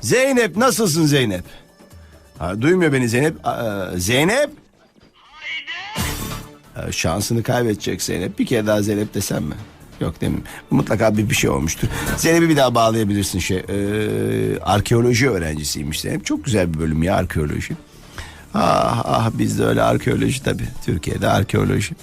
Zeynep nasılsın Zeynep? Ha, duymuyor beni Zeynep. Aa, Zeynep. Ha, şansını kaybedecek Zeynep. Bir kere daha Zeynep desem mi? Yok demeyeyim. Mutlaka bir bir şey olmuştur. Zeynep'i bir daha bağlayabilirsin şey. Ee, arkeoloji öğrencisiymiş Zeynep. Çok güzel bir bölüm ya arkeoloji. Ah ah bizde öyle arkeoloji tabii. Türkiye'de arkeoloji.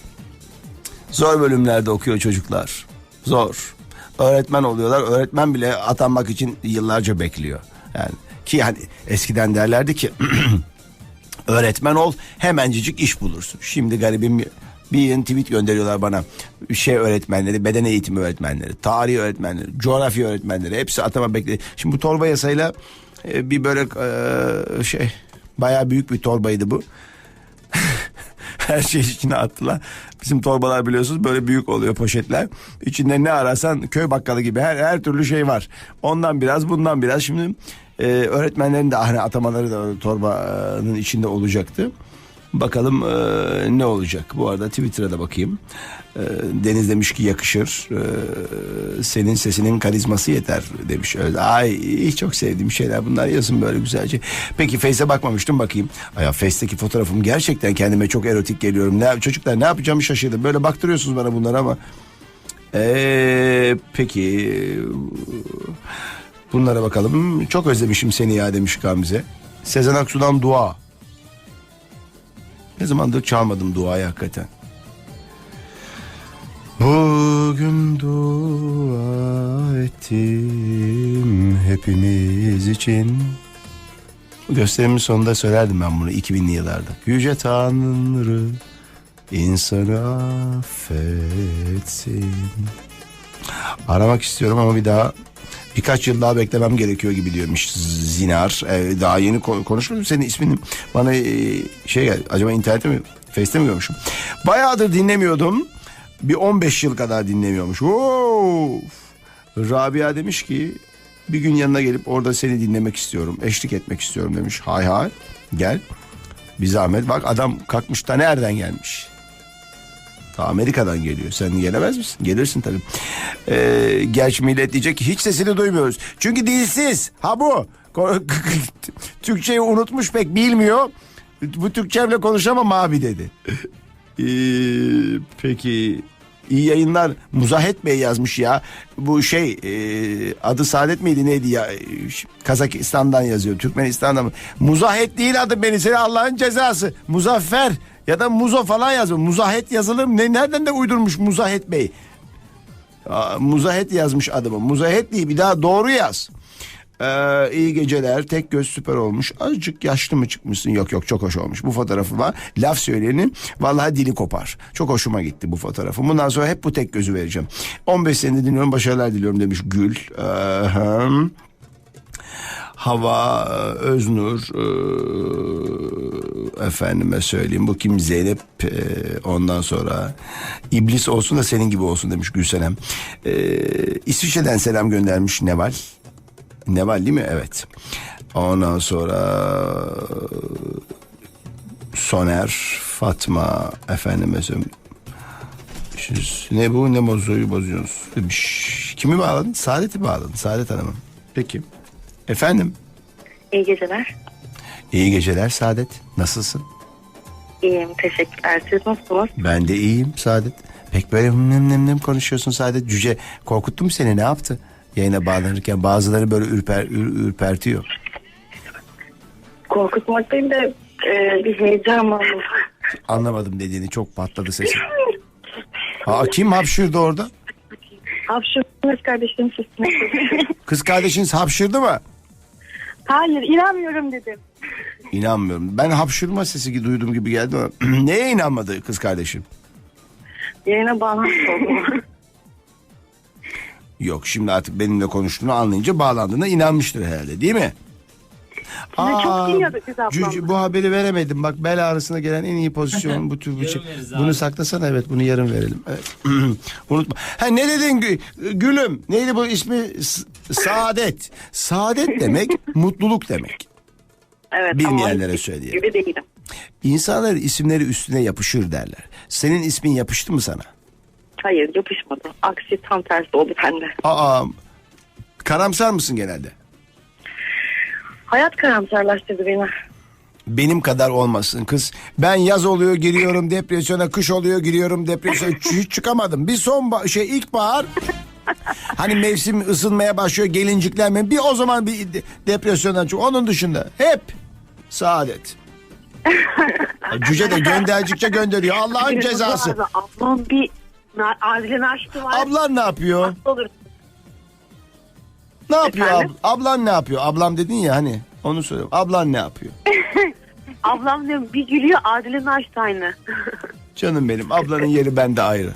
Zor bölümlerde okuyor çocuklar. Zor. Öğretmen oluyorlar. Öğretmen bile atanmak için yıllarca bekliyor. Yani ki hani eskiden derlerdi ki öğretmen ol hemencecik iş bulursun. Şimdi garibim bir yeni tweet gönderiyorlar bana. Şey öğretmenleri, beden eğitimi öğretmenleri, tarih öğretmenleri, coğrafya öğretmenleri hepsi atama bekliyor. Şimdi bu torba yasayla e, bir böyle e, şey bayağı büyük bir torbaydı bu. Her şey içine attılar. Bizim torbalar biliyorsunuz böyle büyük oluyor poşetler. İçinde ne arasan köy bakkalı gibi her her türlü şey var. Ondan biraz bundan biraz. Şimdi e, öğretmenlerin de hani atamaları da torbanın içinde olacaktı. Bakalım e, ne olacak. Bu arada Twitter'a da bakayım. E, Deniz demiş ki yakışır. E, senin sesinin karizması yeter demiş. Öyle. Ay çok sevdiğim şeyler bunlar yazın böyle güzelce. Peki Face'e bakmamıştım bakayım. Ay ya Face'teki fotoğrafım gerçekten kendime çok erotik geliyorum. Ne, çocuklar ne yapacağımı şaşırdım. Böyle baktırıyorsunuz bana bunları ama. Ee, peki bunlara bakalım. Çok özlemişim seni ya demiş Gamze. Sezen Aksu'dan dua. Ne zamandır çalmadım duayı hakikaten. Bugün dua ettim hepimiz için. Bu gösterimin sonunda söylerdim ben bunu 2000'li yıllarda. Yüce Tanrı insanı affetsin. Aramak istiyorum ama bir daha birkaç yıl daha beklemem gerekiyor gibi diyormuş Zinar. Ee, daha yeni ko- konuşmadım senin ismini bana e, şey geldi. Acaba internette mi Face'te mi görmüşüm? Bayağıdır dinlemiyordum. Bir 15 yıl kadar dinlemiyormuş. Of. Rabia demiş ki bir gün yanına gelip orada seni dinlemek istiyorum. Eşlik etmek istiyorum demiş. Hay hay gel. Bir zahmet bak adam kalkmış da nereden gelmiş? Ta Amerika'dan geliyor. Sen gelemez misin? Gelirsin tabii. Ee, gerçi millet diyecek ki hiç sesini duymuyoruz. Çünkü dilsiz. Ha bu. Türkçeyi unutmuş pek bilmiyor. Bu Türkçemle konuşamam abi dedi. Ee, peki iyi yayınlar Muzahet Bey yazmış ya. Bu şey e, adı Saadet miydi neydi ya? Kazakistan'dan yazıyor. Türkmenistan'dan mı? Muzahet değil adı beni. Seni Allah'ın cezası. Muzaffer ya da Muzo falan yazıyor. Muzahet yazılır? Ne, nereden de uydurmuş Muzahet Bey? Aa, Muzahet yazmış adımı. Muzahet değil bir daha doğru yaz. Ee, iyi geceler. Tek göz süper olmuş. Azıcık yaşlı mı çıkmışsın? Yok yok çok hoş olmuş. Bu fotoğrafı var. Laf söyleyenin vallahi dili kopar. Çok hoşuma gitti bu fotoğrafı. Bundan sonra hep bu tek gözü vereceğim. 15 senedir dinliyorum. Başarılar diliyorum demiş Gül. Aha. Hava, Öznur, e, efendime söyleyeyim bu kim Zeynep e, ondan sonra iblis olsun da senin gibi olsun demiş Gülsenem. E, İsviçre'den selam göndermiş Neval. Neval değil mi? Evet. Ondan sonra Soner, Fatma, efendime söyleyeyim. Ne bu ne bozuyu bozuyorsunuz. Şş, Kimi bağladın? Saadet'i bağladın. Saadet Hanım'ı. Peki. Efendim. İyi geceler. İyi geceler Saadet. Nasılsın? İyiyim teşekkürler. Siz nasılsınız? Ben de iyiyim Saadet. Pek böyle nem nem nem konuşuyorsun Saadet. Cüce korkuttu mu seni ne yaptı? Yayına bağlanırken bazıları böyle ürper, ür- ürpertiyor. Korkutmak değil de e, bir heyecan var. Anlamadım dediğini çok patladı sesin. Aa, kim hapşırdı orada? Hapşırmış kardeşim sesine. Kız kardeşiniz hapşırdı mı? Hayır inanmıyorum dedim. İnanmıyorum. Ben hapşırma sesi gibi duydum gibi geldi ama neye inanmadı kız kardeşim? Yayına bağlantı oldu. Yok şimdi artık benimle konuştuğunu anlayınca bağlandığına inanmıştır herhalde değil mi? Sizi çok dinliyorduk biz ablamla. Bu haberi veremedim. Bak bel ağrısına gelen en iyi pozisyon bu tür bir şey. Bunu saklasana evet bunu yarın verelim. Evet. Unutma. Ha ne dedin Gü- Gülüm? Neydi bu ismi? S- Saadet. Saadet demek mutluluk demek. Evet, Bilmeyenlere ama söyleyeyim. Gibi değilim. İnsanlar isimleri üstüne yapışır derler. Senin ismin yapıştı mı sana? Hayır yapışmadı. Aksi tam tersi oldu bende. Aa, karamsar mısın genelde? Hayat karamsarlaştırdı beni. Benim kadar olmasın kız. Ben yaz oluyor giriyorum depresyona, kış oluyor giriyorum depresyona. Hiç çıkamadım. Bir son şey ilkbahar hani mevsim ısınmaya başlıyor gelincikler mi? Bir o zaman bir de- depresyondan çık. Onun dışında hep saadet. Cüce de gönderdikçe gönderiyor. Allah'ın cezası. Ablam bir na- Adile açtı var. Ablan ne yapıyor? Olur. Ne yapıyor? Efendim? ab- ablan ne yapıyor? Ablam dedin ya hani onu soruyorum. Ablan ne yapıyor? Ablam diyorum bir gülüyor Adile açtı aynı. Canım benim ablanın yeri bende ayrı.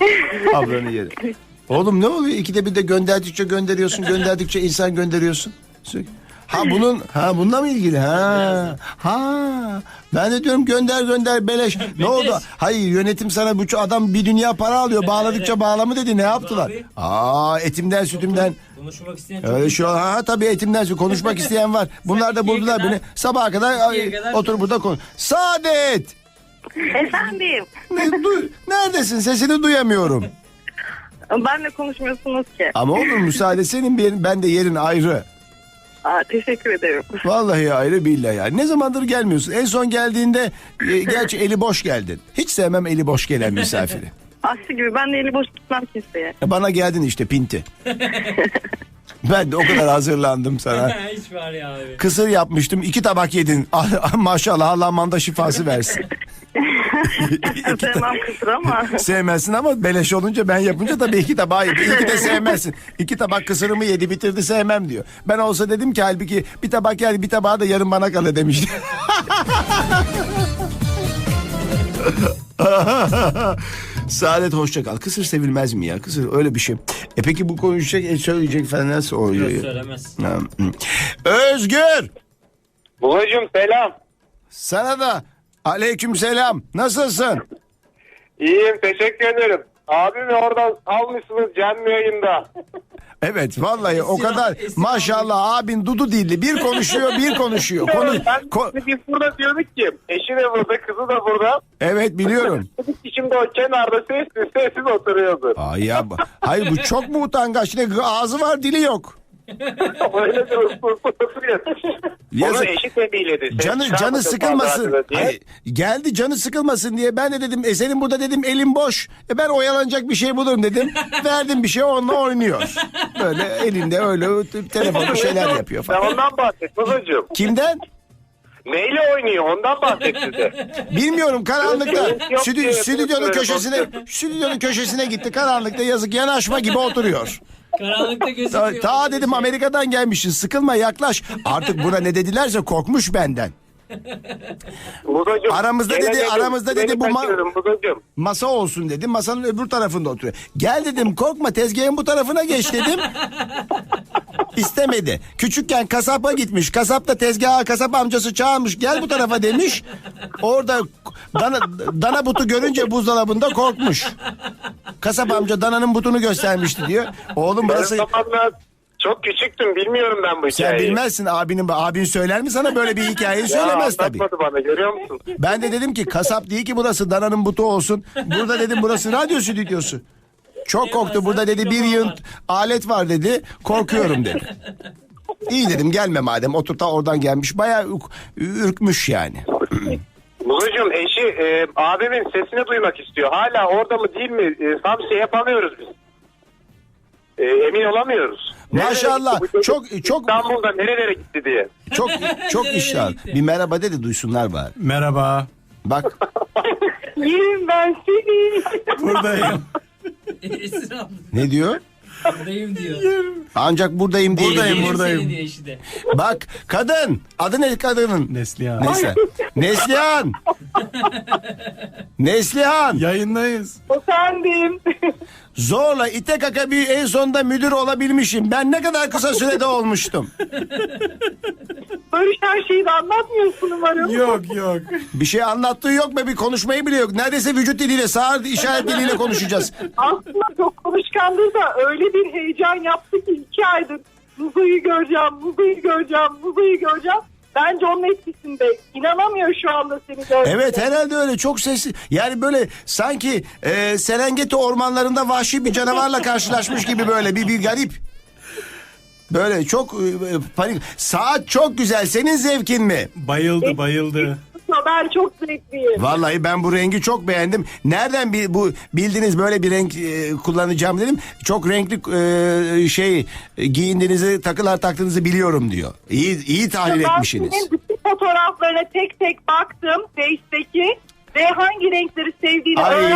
Ablanın yeri. Oğlum ne oluyor? İkide bir de gönderdikçe gönderiyorsun, gönderdikçe insan gönderiyorsun. Sürekli. Ha bunun ha bununla mı ilgili? Ha. Ha. Ben de diyorum gönder gönder beleş. Ne oldu? Hayır yönetim sana bu adam bir dünya para alıyor. Bağladıkça bağlamı dedi. Ne yaptılar? abi. Aa etimden sütümden. Konuşmak isteyen çok Öyle şu ha tabii etimden süt konuşmak isteyen var. Bunlar da buldular kadar- beni. Sabaha kadar ay, kadar otur burada konuş. Saadet. Efendim. Ne, du- neredesin? Sesini duyamıyorum. Benle konuşmuyorsunuz ki. Ama olur müsaade senin bir yerin, ben de yerin ayrı. Aa, teşekkür ederim. Vallahi ayrı billahi ya. Ne zamandır gelmiyorsun? En son geldiğinde e, gerçi eli boş geldin. Hiç sevmem eli boş gelen misafiri. Aksi gibi ben de eli boş tutmam kimseye. Bana geldin işte pinti. ben de o kadar hazırlandım sana. Hiç var ya abi. Kısır yapmıştım. iki tabak yedin. Ah, Maşallah Allah manda şifası versin. Sevmem kısır ama. Sevmezsin ama beleş olunca ben yapınca tabii iki tabağı yedi. İlki de sevmezsin. İki tabak kısırımı yedi bitirdi sevmem diyor. Ben olsa dedim ki halbuki bir tabak yer bir tabağı da yarım bana kalır demişti. Saadet hoşça kal. Kısır sevilmez mi ya? Kısır öyle bir şey. E peki bu konuşacak, e, söyleyecek falan nasıl oluyor? Yok söylemez. Ha, hı. Özgür! Babacım selam. Sana da aleyküm selam. Nasılsın? İyiyim teşekkür ederim. Abimi oradan almışsınız canlı yayında. Evet vallahi o kadar esir maşallah abin dudu dilli bir konuşuyor bir konuşuyor. Konu, ben ko- biz burada diyorduk ki eşi de burada kızı da burada. evet biliyorum. Şimdi o kenarda sessiz sessiz oturuyordu. Ay ya hayır bu çok mu utangaç ne ağzı var dili yok. Öyle de. Onu Yazık. eşi tembihleri. Ses Canı canı sıkılmasın. Hayır, geldi canı sıkılmasın diye ben de dedim e senin burada dedim elin boş. E ben oyalanacak bir şey bulurum dedim. Verdim bir şey onunla oynuyor. Böyle elinde öyle telefon bir şeyler yapıyor falan. ondan bahset babacım. Kimden? Neyle oynuyor ondan bahset size. Bilmiyorum karanlıkta diye stüdyonun köşesine stüdyonun köşesine gitti karanlıkta yazık yanaşma gibi oturuyor. Karanlıkta Ta, gözüküyor. ta dedim Amerika'dan gelmişsin sıkılma yaklaş. Artık buna ne dedilerse korkmuş benden. Babacım, Aramızda dedi, dedim, aramızda dedi, bu ma- babacım. Masa olsun dedi masanın öbür tarafında oturuyor. Gel dedim korkma tezgahın bu tarafına geç dedim. İstemedi. Küçükken kasaba gitmiş. Kasap da tezgaha kasap amcası çağırmış. Gel bu tarafa demiş. Orada dana, dana butu görünce buzdolabında korkmuş. Kasap amca dananın butunu göstermişti diyor. Oğlum burası çok küçüktüm bilmiyorum ben bu sen hikayeyi. bilmezsin abinin abin söyler mi sana böyle bir hikayeyi söylemez ya, tabii. anlatmadı bana görüyor musun? Ben de dedim ki kasap değil ki burası dananın butu olsun. Burada dedim burası radyo stüdyosu. Çok korktu burada dedi bir yığın alet var dedi. Korkuyorum dedi. İyi dedim gelme madem otur ta oradan gelmiş. Bayağı ürk- ürkmüş yani. Babacığım eşi e, abimin sesini duymak istiyor. Hala orada mı değil mi? E, tam şey yapamıyoruz biz. E, emin olamıyoruz. Nerelere Maşallah, gitti bu çok- çok- İstanbul'da nerelere gitti diye. Çok çok iştah. Bir merhaba dedi duysunlar bari. Merhaba. Bak Yerim ben seni. Buradayım. Abla. ne diyor? Buradayım diyor. Ancak buradayım diye. Buradayım, Yerim buradayım. seni diyor eşi de. Bak kadın. Adı ne kadının? Neslihan. Neyse. Neslihan. Neslihan. Yayındayız. Efendim. Zorla ite kaka bir en sonunda müdür olabilmişim. Ben ne kadar kısa sürede olmuştum. Barış her şeyi de anlatmıyorsun umarım. Yok yok. Bir şey anlattığı yok be bir konuşmayı bile yok. Neredeyse vücut diliyle sağır işaret diliyle konuşacağız. Aslında çok konuşkandır da öyle bir heyecan yaptı ki iki aydır Muzo'yu göreceğim, Muzo'yu göreceğim, Muzo'yu göreceğim. Bence onun etkisinde. İnanamıyor şu anda seni gördüğüne. Evet herhalde öyle çok sesli. Yani böyle sanki e, Serengeti ormanlarında vahşi bir canavarla karşılaşmış gibi böyle bir, bir garip. Böyle çok e, panik. Saat çok güzel. Senin zevkin mi? Bayıldı bayıldı. Ben çok zevkliyim. Vallahi ben bu rengi çok beğendim. Nereden bi- bu bildiniz böyle bir renk e, kullanacağım dedim. Çok renkli e, şey e, giyindiğinizi, takılar taktığınızı biliyorum diyor. İyi iyi tahlil Ben etmişsiniz. senin bütün fotoğraflarına tek tek baktım Face'deki ve hangi renkleri sevdiğini Ay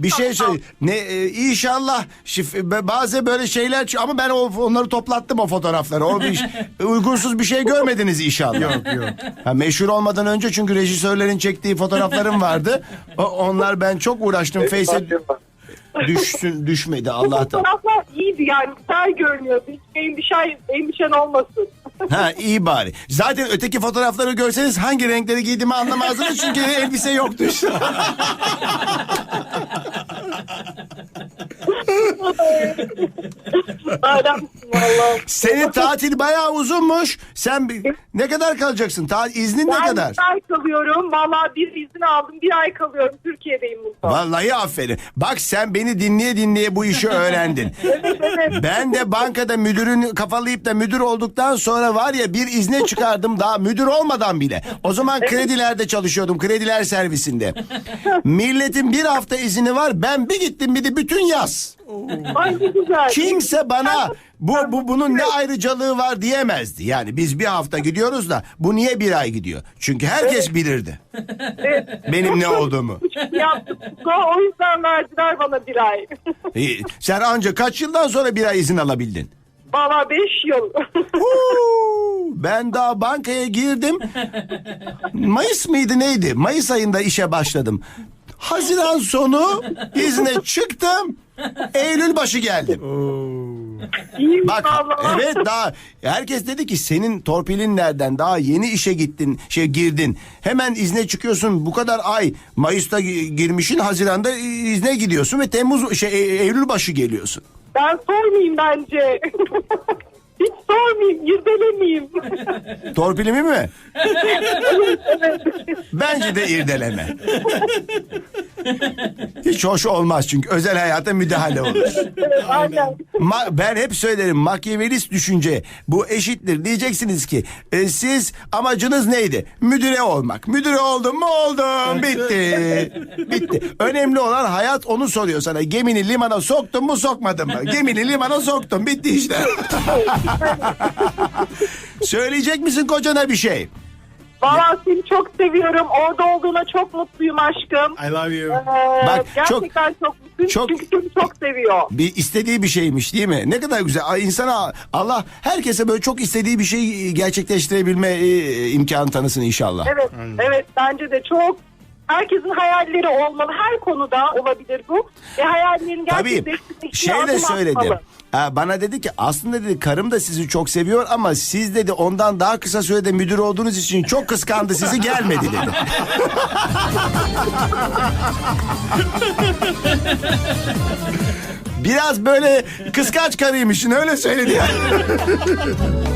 bir şey söyle. Ne e, inşallah şif, bazı böyle şeyler çı- ama ben o, onları toplattım o fotoğrafları. O bir, uygunsuz bir şey görmediniz inşallah. Yok yok. Ha, meşhur olmadan önce çünkü rejisörlerin çektiği fotoğraflarım vardı. O, onlar ben çok uğraştım. Face'e düşsün düşmedi Allah'tan. fotoğraflar iyiydi yani güzel görünüyordu. Hiç endişen, endişen olmasın. Ha iyi bari. Zaten öteki fotoğrafları görseniz hangi renkleri giydiğimi anlamazdınız çünkü elbise yoktu. Adamsın valla. Senin tatil bayağı uzunmuş. Sen bir- ne kadar kalacaksın? Ta iznin ne Ben kadar? bir ay kalıyorum. Valla bir izin aldım. Bir ay kalıyorum. Türkiye'deyim burada. Vallahi aferin. Bak sen beni dinleye dinleye bu işi öğrendin. Ben de bankada müdürün kafalayıp da müdür olduktan sonra var ya bir izne çıkardım daha müdür olmadan bile. O zaman kredilerde çalışıyordum. Krediler servisinde. Milletin bir hafta izini var. Ben bir gittim bir de bütün yaz. Ay ne güzel. Kimse bana bu, bu bunun ne ayrıcalığı var diyemezdi. Yani biz bir hafta gidiyoruz da bu niye bir ay gidiyor? Çünkü herkes bilirdi. Benim ne olduğumu. Yaptım. O yüzden verdiler bana bir ay. İyi. Sen anca kaç yıldan sonra bir ay izin alabildin? Valla beş yıl. Huu, ben daha bankaya girdim. Mayıs mıydı neydi? Mayıs ayında işe başladım. Haziran sonu izne çıktım. Eylül başı geldim. Bak evet daha herkes dedi ki senin torpilin nereden daha yeni işe gittin şey girdin hemen izne çıkıyorsun bu kadar ay Mayıs'ta gi- girmişin Haziran'da izne gidiyorsun ve Temmuz şey E- Eylül başı geliyorsun. Ben sormayayım bence. Hiç sormayayım, irdelemeyeyim. Torpilimi mi? Bence de irdeleme. Hiç hoş olmaz çünkü özel hayata müdahale olur. aynen. Ma- ben hep söylerim makyavelist düşünce bu eşittir. Diyeceksiniz ki e, siz amacınız neydi? Müdüre olmak. Müdüre oldum mu oldum. Bitti. Bitti. Önemli olan hayat onu soruyor sana. Gemini limana soktun mu sokmadın mı? Gemini limana soktun. Bitti işte. Söyleyecek misin kocana bir şey? Valla seni çok seviyorum. Orada olduğuna çok mutluyum aşkım. I love you. Ee, Bak, gerçekten çok, mutluyum çok- çünkü seni çok seviyor. bir istediği bir şeymiş değil mi? Ne kadar güzel. Ay, insana Allah herkese böyle çok istediği bir şey gerçekleştirebilme e, imkanı tanısın inşallah. Evet, evet bence de çok herkesin hayalleri olmalı. Her konuda olabilir bu. Ve hayallerin Tabii gerçekleştirmek için şey de adım söyledi. atmalı. Ha, bana dedi ki aslında dedi karım da sizi çok seviyor ama siz dedi ondan daha kısa sürede müdür olduğunuz için çok kıskandı sizi gelmedi dedi. Biraz böyle kıskanç karıymışsın öyle söyledi yani.